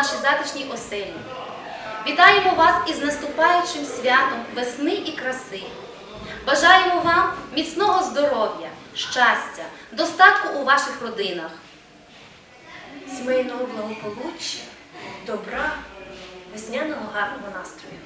Наші затишній оселі. Вітаємо вас із наступаючим святом весни і краси. Бажаємо вам міцного здоров'я, щастя, достатку у ваших родинах, сімейного благополуччя, добра, весняного гарного настрою.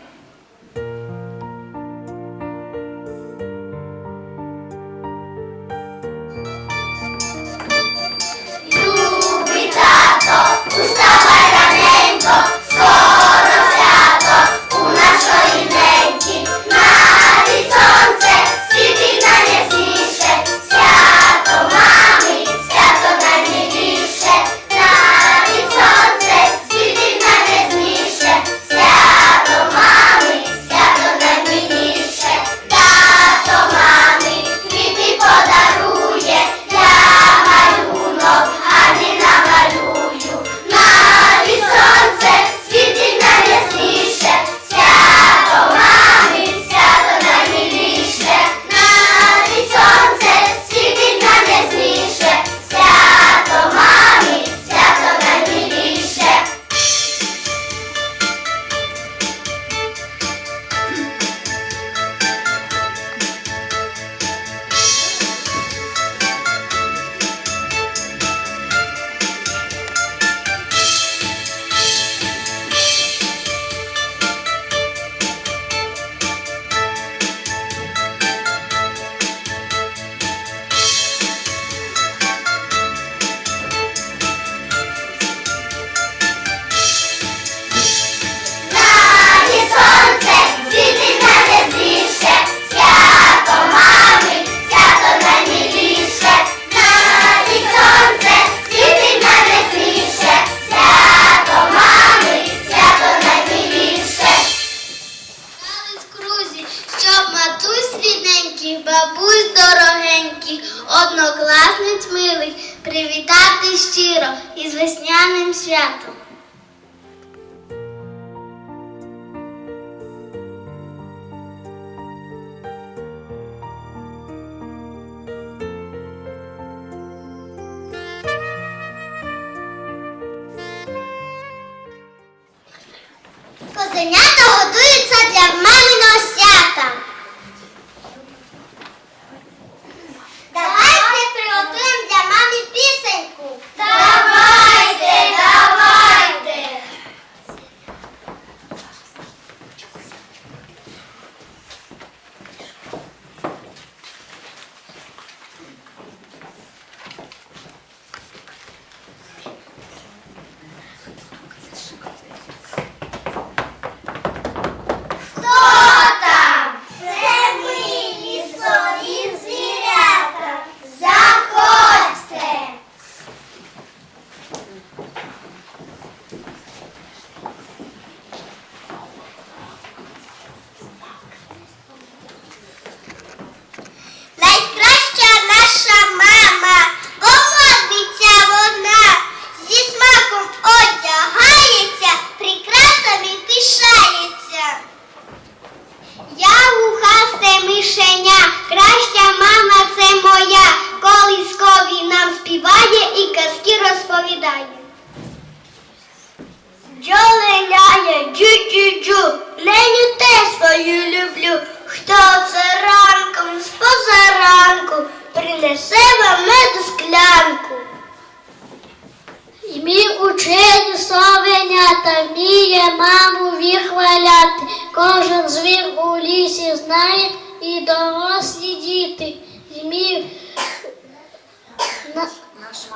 Мій учені совенята, вміє маму вихваляти. Кожен звір у лісі знає і дорослі діти. Мій...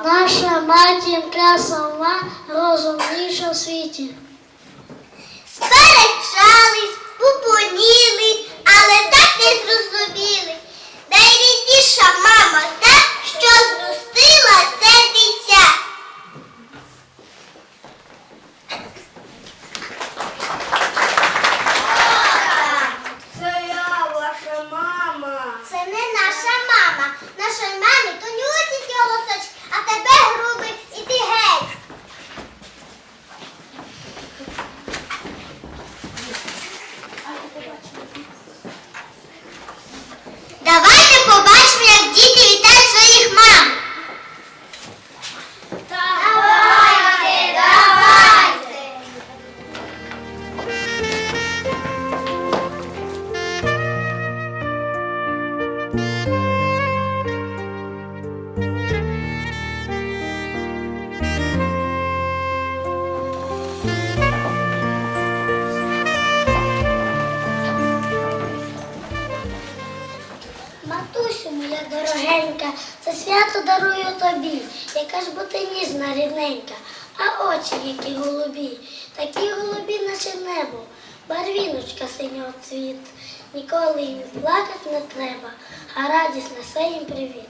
Наша матінка сама розумніша в світі. Сперечались, пупоніли, але так не зрозуміли. Найрідніша мама та, що зростила це дитя. Такі голубі, наче небо, барвіночка синього цвіт. Ніколи їм плакати не треба, а радість несе їм привіт.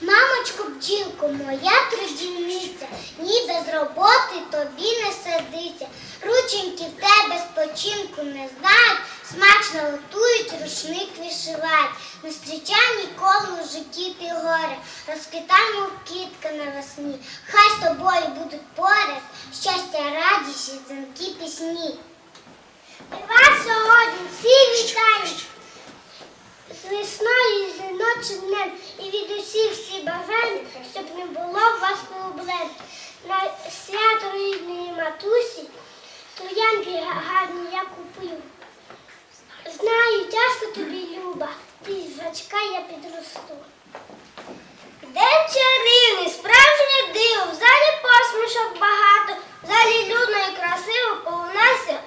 Мамочко, бджілко, моя трудівниця, ні без роботи тобі не сидиться. Рученьки в тебе спочинку не знають, смачно готують, рушник вишивають. Не зустрічай ніколи у житті ти горе, розквітай, мов квітка навесні. Хай з тобою будуть поряд, щастя, радість і дзвінки пісні. І вас сьогодні всі вітають з весною і жіночим днем і від усіх всі бажань, щоб не було у вас проблем. На свято рідної матусі троянки гарні я купую. Знаю, тяжко тобі, Люба, ти зачекай, я підросту. День чарівний, справжнє диво, в залі посмішок багато, в залі людно і красиво полунася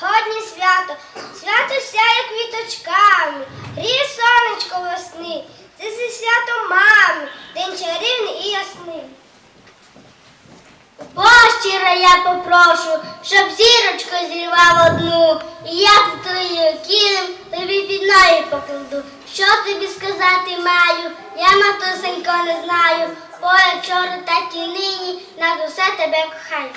годні свято. Свято сяє квіточками, гріє сонечко весни. Це зі свято мами, день чарівний і ясний. Пощиро я попрошу, щоб зірочку зірвав одну, і я під твоєю кілем тобі під ноги покладу. Що тобі сказати маю, я матусенько не знаю, бо якщо так і нині, над усе тебе кохаю.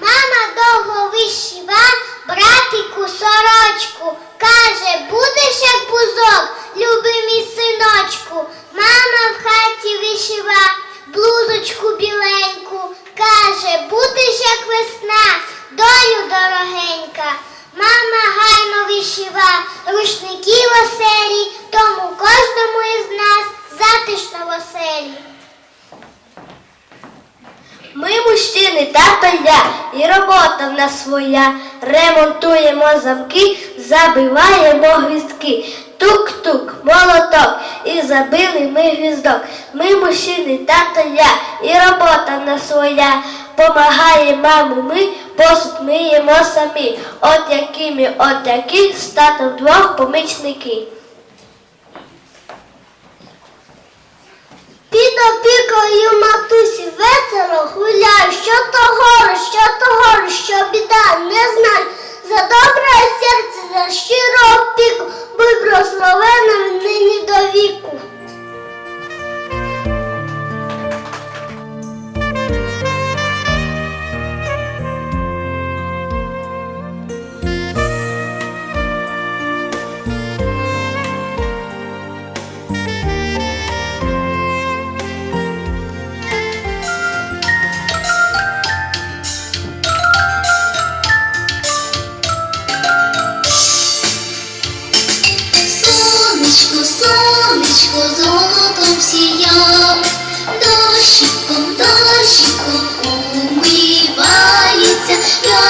Мама довго вишива братику сорочку. Каже, будеш як бузок, любий мій синочку. Мама в хаті вишива блузочку біленьку. Каже, будеш як весна, доню дорогенька. Мама гайно вишива рушники в оселі, тому кожному із нас затишно в оселі. Ми мужчини, тато я, і робота в нас своя. Ремонтуємо замки, забиваємо гвіздки. Тук-тук, молоток, і забили ми гвіздок. Ми мужчини, тато я, і робота на своя. Помагає маму ми, посуд миємо самі. От якими, от які, з татом двох помічники. Під опікою матусі весело гуляю, що то горе, що то горе, що біда, не знаю. За добре серце, за щиро опіку, будь благословенним нині до віку.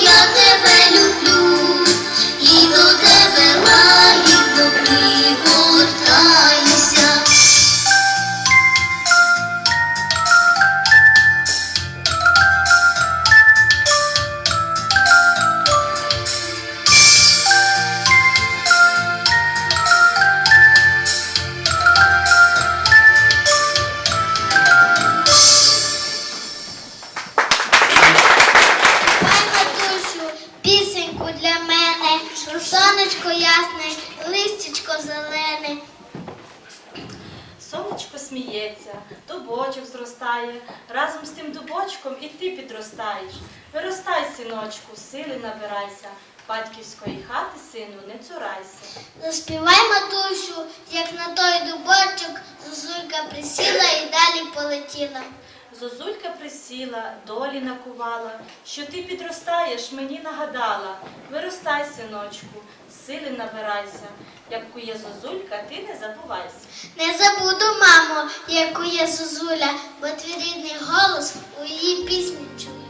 Yo te bailo зростає, разом з тим дубочком і ти підростаєш. Виростай, синочку, сили набирайся, батьківської хати, сину, не цурайся. Заспівай, матусю, як на той дубочок, зозулька присіла і далі полетіла. Зозулька присіла, долі накувала, що ти підростаєш, мені нагадала. Виростай, синочку, сили набирайся, як кує зозулька, ти не забувайся. Не забуду, мамо, яку є зозуля, бо твій рідний голос у її пісні чую.